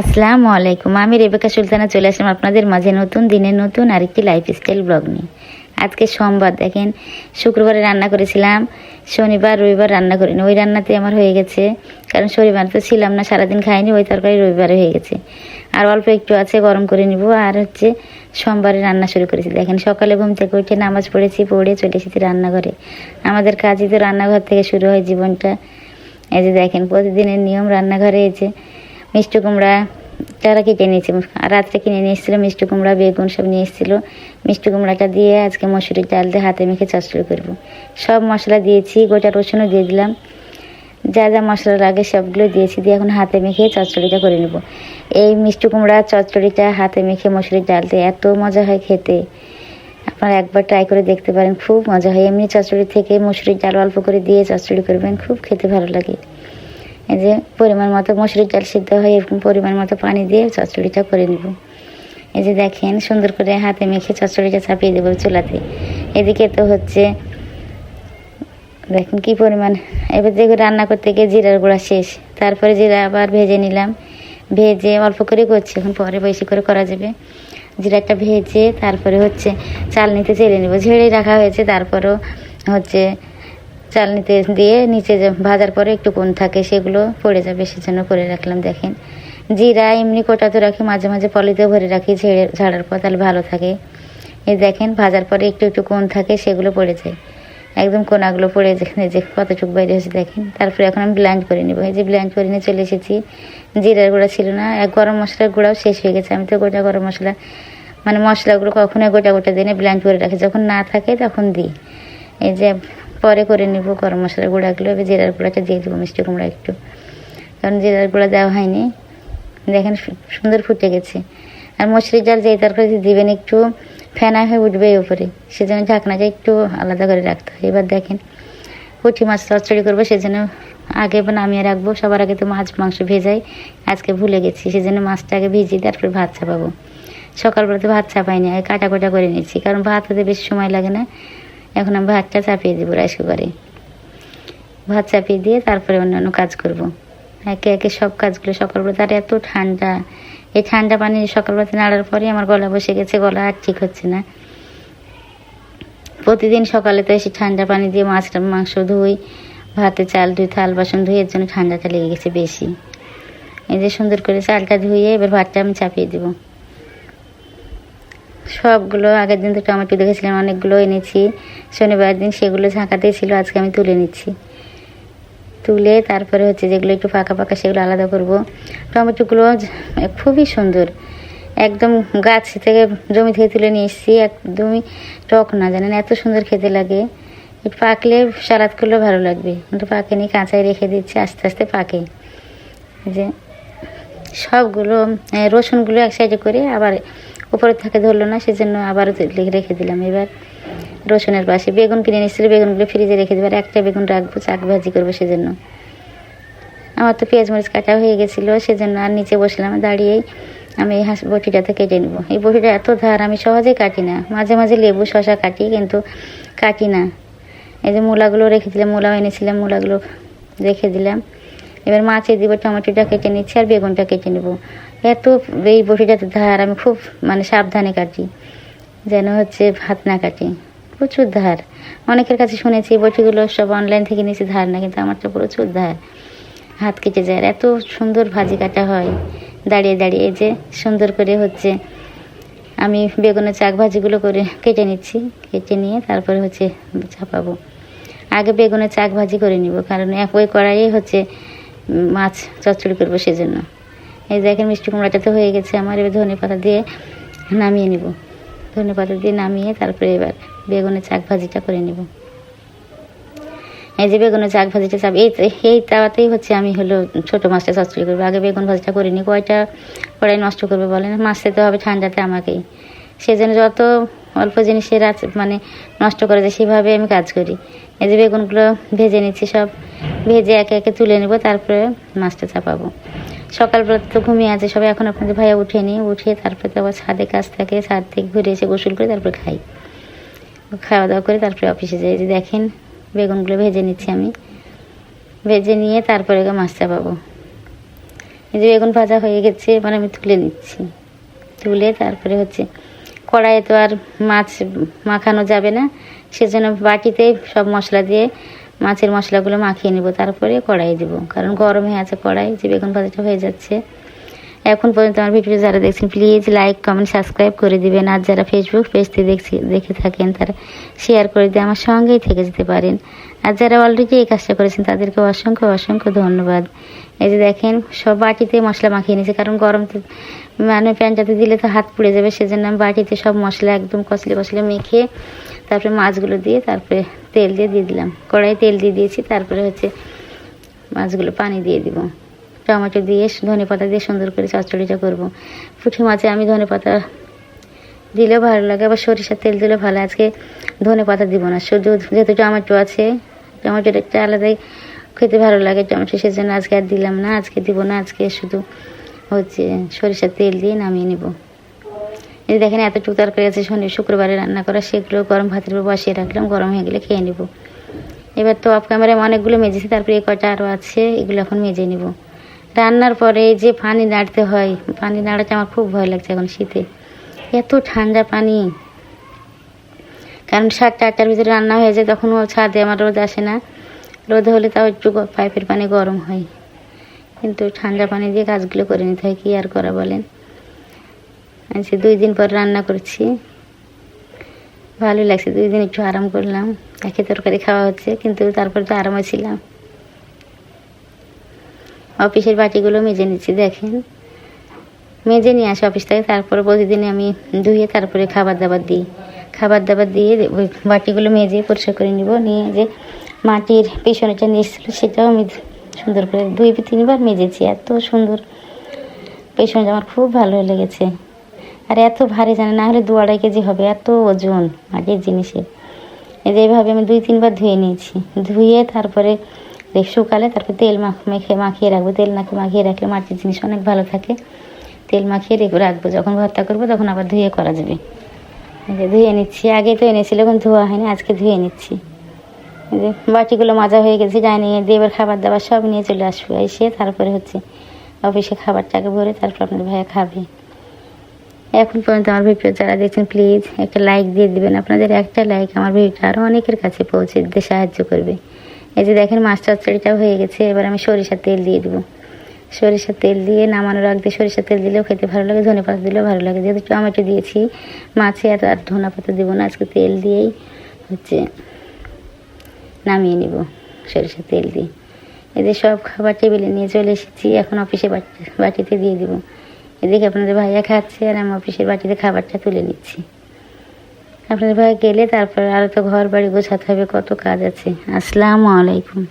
আসসালামু আলাইকুম, আমি রেবেকা সুলতানা, চলে আসলাম আপনাদের মাঝে নতুন দিনের নতুন আরেকটি লাইফস্টাইল ব্লগ নিয়ে। আজকে সোমবার, দেখেন, শুক্রবারে রান্না করেছিলাম, শনিবার, রবিবার রান্না করিনি। ওই রান্নাতে আমার হয়ে গেছে, কারণ শনিবার তো ছিলাম না, সারাদিন খাইনি, ওই তরকারি রবিবারে হয়ে গেছে। আর অল্প একটু আছে, গরম করে নিব, আর হচ্ছে সোমবারে রান্না শুরু করেছি। দেখেন, সকালে ঘুম থেকে উঠে নামাজ পড়েছি, পড়ে চলে এসেছি রান্নাঘরে। আমাদের কাজই তো রান্নাঘর থেকে শুরু হয় জীবনটা। এই যে দেখেন, প্রতিদিনের নিয়ম রান্নাঘরে যে মিষ্টি কুমড়া, তারা কেটে নিয়েছি রাত্রে কিনে নিয়ে এসেছিল মিষ্টি কুমড়া, বেগুন সব নিয়ে এসেছিল। মিষ্টি কুমড়াটা দিয়ে আজকে মসুরির ডাল দিয়ে হাতে মেখে চচ্চড়ি করব। সব মশলা দিয়েছি, গোটা রসুনও দিয়ে দিলাম। যা যা মশলা লাগে সবগুলো দিয়েছি, দিয়ে এখন হাতে মেখে চচ্চড়িটা করে নেব। এই মিষ্টি কুমড়া চচ্চড়িটা হাতে মেখে মসুরির ডাল দিয়ে এত মজা হয় খেতে। আপনারা একবার ট্রাই করে দেখতে পারেন, খুব মজা হয়। এমনি চচ্চড়ি থেকে মসুরির ডাল অল্প করে দিয়ে চচ্চড়ি করবেন, খুব খেতে ভালো লাগে। এই যে পরিমাণ মতো মসুরির ডাল সিদ্ধ হয় এরকম পরিমাণ মতো পানি দিয়ে চচ্চড়িটা করে নেব। এই যে দেখেন সুন্দর করে হাতে মেখে চচ্চড়িটা চাপিয়ে দেবো চুলাতে। এদিকে তো হচ্ছে, দেখেন কি পরিমাণ। এবার দেখো রান্না করতে গিয়ে জিরার গুঁড়া শেষ। তারপরে জিরা আবার ভেজে নিলাম। ভেজে অল্প করে করছি, এখন পরে বেশি করে করা যাবে। জিরাটা ভেজে তারপরে হচ্ছে চাল নিতে চেলে নেব। ঝেড়ে রাখা হয়েছে, তারপরেও হচ্ছে চালনিতে দিয়ে নিচে যে ভাজার পরে একটু কোন থাকে, সেগুলো পড়ে যাবে, সেজন্য করে রাখলাম, দেখেন। জিরা, এমনি কোটাতে রাখি, মাঝে মাঝে পলিতে ভরে রাখি, ঝেড়ে, ঝাড়ার পর তাহলে ভালো থাকে। এই দেখেন, ভাজার পরে একটু একটু কোন থাকে, সেগুলো পড়ে যায়। একদম কোনাগুলো পড়ে যেখানে যে কতটুকু বাইরে হয়েছে, দেখেন। তারপরে এখন আমি ব্ল্যান্ড করে নেব। এই যে ব্ল্যান্ড করে নিয়ে চলে এসেছি, জিরার গুঁড়া ছিল না এক গরম মশলার গুঁড়াও শেষ হয়ে গেছে। আমি তো গোটা গরম মশলা মানে মশলাগুলো কখনোই গোটা গোটা দিনে ব্ল্যান্ড করে রাখি। যখন না থাকে তখন দিই। এই যে পরে করে নিব গরম মশলার গুঁড়াগুলো এবার জিরার গুঁড়াটা দিয়ে দেবো, মিষ্টি কুমড়া একটু। কারণ জিরার গুঁড়া দেওয়া হয়নি। দেখেন সুন্দর ফুটে গেছে। আর মশরির ডাল যেই তরকারি দিবেন, একটু ফেনা হয়ে উঠবে উপরে। সেজন্য ঢাকনাটা একটু আলাদা করে রাখতে হয়। এবার দেখেন, পুঁটি মাছ চচ্চড়ি করব, সেজন্য আগে নামিয়ে রাখব। সবার আগে তো মাছ, মাংস ভেজাই। আজকে ভুলে গেছি, সেজন্য মাছটা আগে ভিজিয়ে তারপরে ভাত চাপাবো। সকালবেলা তো ভাত চাপাইনি আগে কাটা কোটা করে নিয়েছি। কারণ ভাত হতে বেশি সময় লাগে না। এখন আমি ভাতটা চাপিয়ে দেবো রাইস কুকারে ভাত চাপিয়ে দিয়ে তারপরে অন্যান্য কাজ করব। একে একে সব কাজগুলো সকালবেলা, তার এত ঠান্ডা। এই ঠান্ডা পানি সকালবেলাতে নাড়ার পরে আমার গলা বসে গেছে, গলা আর ঠিক হচ্ছে না। প্রতিদিন সকালে তো এসে ঠান্ডা পানি দিয়ে মাছ, মাংস ধুই, ভাতে চাল ধুই, থাল বাসন ধুই, এর জন্য ঠান্ডাটা লেগে গেছে বেশি। এই যে সুন্দর করে চালটা ধুয়ে এবার ভাতটা আমি চাপিয়ে দেবো। সবগুলো আগের দিন তো টমেটো দেখেছিলাম, অনেকগুলো এনেছি। শনিবার দিন সেগুলো ঝাঁকাতেই ছিল, আজকে আমি তুলে নিচ্ছি। তুলে তারপরে হচ্ছে যেগুলো একটু ফাঁকা ফাঁকা সেগুলো আলাদা করব। টমেটোগুলো খুবই সুন্দর। একদম গাছ থেকে, জমি থেকে তুলে নিয়ে এসেছি, একদমই টক না, জানেন? এত সুন্দর খেতে লাগে। একটু পাকলে সালাদ করলেও ভালো লাগবে। কিন্তু পাকেনি কাঁচায় রেখে দিচ্ছি, আস্তে আস্তে পাকে। যে, সবগুলো রসুনগুলো এক সাইডে করে আবার উপরে থাকে ধরলো না, সেজন্য আবারও তুলে রেখে দিলাম। এবার রসুনের পাশে বেগুন কিনে নিচ্ছিল বেগুনগুলো ফ্রিজে রেখে দেবো, আর একটা বেগুন রাখব, চাক ভাজি করব সেজন্য। আমার তো পেঁয়াজ মরিচ কাটা হয়ে গেছিল, সেজন্য আর নিচে বসলাম, দাঁড়িয়েই আমি এই হাঁস বটিটাতে কেটে নেব। এই বটিটা এত ধার, আমি সহজে কাটি না। মাঝে মাঝে লেবু শশা কাটি, কিন্তু কাটি না। এই যে মূলাগুলো রেখে দিলাম, মূলাও এনেছিলাম, মূলাগুলো রেখে দিলাম। এবার মাছে দিব, টমেটোটা কেটে নিচ্ছি, আর বেগুনটা কেটে নেব। এত এই বটিটাতে ধার, আমি খুব মানে সাবধানে কাটি। যেন হচ্ছে ভাত না কাটি। প্রচুর ধার। অনেকের কাছে শুনেছি বটিগুলো সব অনলাইন থেকে নিয়েছি ধার না, কিন্তু আমার তো প্রচুর ধার। হাত কেটে যায় এত সুন্দর ভাজি কাটা হয়। দাঁড়িয়ে দাঁড়িয়ে যে সুন্দর করে হচ্ছে আমি বেগুনের চাক ভাজিগুলো করে কেটে নিচ্ছি। কেটে নিয়ে তারপরে হচ্ছে চাপাবো। আগে বেগুনের চাক ভাজি করে নিব, কারণ এক ওই কড়াইয়ে হচ্ছে মাছ চচ্চড়ি করব সেজন্য। এই দেখেন মিষ্টি কুমড়াটা তো হয়ে গেছে আমার, এবার ধনে পাতা দিয়ে নামিয়ে নিব। ধনে পাতা দিয়ে নামিয়ে তারপরে এবার বেগুনের চাক ভাজিটা করে নিব। এই যে বেগুনের চাক ভাজিটা চাপ, এই এই তাওয়াতেই হচ্ছে আমি হলো ছোটো মাছটা চচ্চড়ি করব। আগে বেগুন ভাজিটা করে নিই, কয়টা কড়াই নষ্ট করবে বলেন? মাছ খেতে হবে ঠান্ডাতে আমাকেই। সেজন্য যত অল্প জিনিসের আছে মানে নষ্ট করে যায় সেভাবে আমি কাজ করি। এই যে বেগুনগুলো ভেজে নিচ্ছি সব, ভেজে একে একে তুলে নেব, তারপরে মাছটা চাপাবো। সকালবেলা তো ঘুমিয়ে আছে, সবাই এখন আপনাদের ভাইয়া উঠে নিই উঠিয়ে তারপরে তো আবার ছাদে কাজ থাকে, ছাদ থেকে ঘুরে এসে গোসল করে তারপরে খাই। খাওয়া দাওয়া করে তারপরে অফিসে যাই। যে দেখেন, বেগুনগুলো ভেজে নিচ্ছি আমি। ভেজে নিয়ে তারপরে মাছ চাপাবো। এই যে বেগুন ভাজা হয়ে গেছে, এবার আমি তুলে নিচ্ছি। তুলে তারপরে হচ্ছে, কড়াইয়ে তো আর মাছ মাখানো যাবে না, সেজন্য বাটিতে সব মশলা দিয়ে মাছের মশলাগুলো মাখিয়ে নেব, তারপরে কড়াই দেবো। কারণ গরম হয়ে আছে কড়াই, যে বেগুন ভাজাটা হয়ে যাচ্ছে। এখন পর্যন্ত আমার ভিডিও যারা দেখছেন প্লিজ লাইক কমেন্ট সাবস্ক্রাইব করে দিবেন। আর যারা ফেসবুক পেজতে দেখছি, দেখে থাকেন, তারা শেয়ার করে দিয়ে আমার সঙ্গেই থেকে যেতে পারেন। আর যারা অলরেডি এই কাজটা করেছেন, তাদেরকে অসংখ্য অসংখ্য ধন্যবাদ। এই যে দেখেন, সব বাটিতে মশলা মাখিয়ে নিয়েছে, কারণ গরম মানে প্যানটাতে দিলে তো হাত পুড়ে যাবে, সেজন্য আমি বাটিতে সব মশলা একদম কষলে কষলে মেখে তারপরে মাছগুলো দিয়ে তারপরে তেল দিয়ে দিয়ে দিলাম। কড়াই তেল দিয়ে দিয়েছি, তারপরে হচ্ছে মাছগুলো পানি দিয়ে দিব। টমেটো দিয়ে ধনে পাতা দিয়ে সুন্দর করে চচ্চড়িটা করব। পুঁটি মাছে আমি ধনে পাতা দিলেও ভালো লাগে, আবার সরিষার তেল দিলেও ভালো আজকে ধনে পাতা দিব না, শুধু যেহেতু টমেটো আছে, টমেটোটা একটা আলাদাই খেতে ভালো লাগে টমেটো, সেজন্য আজকে আর দিলাম না, আজকে দিব না, আজকে শুধু হচ্ছে সরিষার তেল দিয়ে নামিয়ে নেব। এই দেখেন এতটুকু তরকারি আছে শনি শুক্রবারে রান্না করা, সেগুলো গরম ভাতের উপর বসিয়ে রাখলাম, গরম হয়ে গেলে খেয়ে নেব। এবার তো অফ ক্যামেরায় অনেকগুলো মেজেছি, তারপরে এই কটা আরও আছে, এগুলো এখন মেজে নেব। রান্নার পরে যে পানি নাড়তে হয়, পানি নাড়াতে আমার খুব ভয় লাগছে এখন শীতে। এত ঠান্ডা পানি। কারণ সাতটা আটটার ভিতরে রান্না হয়ে যায়, তখন ও ছাদে, আমার রোদ আসে না। রোদ হলে তাও একটু পাইপের পানি গরম হয়। কিন্তু ঠান্ডা পানি দিয়ে কাজগুলো করে নিতে হয়, কি আর করা বলেন? আজকে দুই দিন পর রান্না করছি। ভালোই লাগছে, দুই দিন একটু আরাম করলাম। একে তরকারি খাওয়া হচ্ছে, কিন্তু তারপরে তো আরামে ছিলাম। অফিসের বাটিগুলো মেজে নিচ্ছি, দেখেন। মেজে নিয়ে আসি অফিস থেকে, তারপরে প্রতিদিন আমি ধুয়ে তারপরে খাবার দাবার দিই। খাবার দাবার দিয়ে ওই বাটিগুলো মেজে পরিষ্কার করে নিব, নিয়ে যে মাটির পেছনেটা নিয়েছিল সেটাও আমি সুন্দর করে দুই তিনবার মেজেছি, এত সুন্দর। পেছনটা আমার খুব ভালো লেগেছে। আর এত ভারী জানে, না হলে দু আড়াই কেজি হবে, এত ওজন মাটির জিনিসের এই যে এইভাবে আমি দুই, তিনবার ধুয়ে নিয়েছি। ধুয়ে তারপরে শুকালে তারপরে তেল মাখ, মেখে, মাখিয়ে রাখব। তেল নাকি মাখিয়ে রাখলে মাটির জিনিস অনেক ভালো থাকে। তেল মাখিয়ে রেখে রাখব। যখন ভর্তা করব তখন আবার ধুয়ে করা যাবে। যে ধুয়ে নিচ্ছি। আগে তো এনেছিল, এখন ধোয়া হয়নি, আজকে ধুয়ে নিচ্ছি। যে বাটিগুলো মাজা হয়ে গেছে জানি দিয়ে এবার খাবার দাবার সব নিয়ে চলে আসব। এসে তারপরে হচ্ছে অফিসে খাবারটাকে ভরে তারপর আপনার ভাইয়া খাবে। এখন পর্যন্ত আমার ভিডিও যারা দেখছেন প্লিজ একটা লাইক দিয়ে দিবেন। আপনাদের একটা লাইক আমার ভিডিওটা আরও অনেকের কাছে পৌঁছে দিতে সাহায্য করবে। এই যে দেখেন মাছ চচ্চড়িটাও হয়ে গেছে। এবার আমি সরিষার তেল দিয়ে দেবো। সরিষার তেল দিয়ে নামানোর আগে সরিষার তেল দিলেও খেতে ভালো লাগে, ধনে পাতা দিলেও ভালো লাগে। যেহেতু টমেটো দিয়েছি, মাছে আর আর ধনে পাতা দেবো না, আজকে তেল দিয়েই হচ্ছে নামিয়ে নিব সরিষার তেল দিয়ে। এদের সব খাবার টেবিলে নিয়ে চলে এসেছি। এখন অফিসে বাটি বাটিতে দিয়ে দিব। এদিকে আপনাদের ভাইয়া খাচ্ছে আর আমি অফিসের বাটিতে খাবারটা তুলে নিচ্ছি। আপনাদের ভাইয়া গেলে তারপর আরও তো ঘর বাড়ি গোছাতে হবে, কত কাজ আছে। আসসালামু আলাইকুম।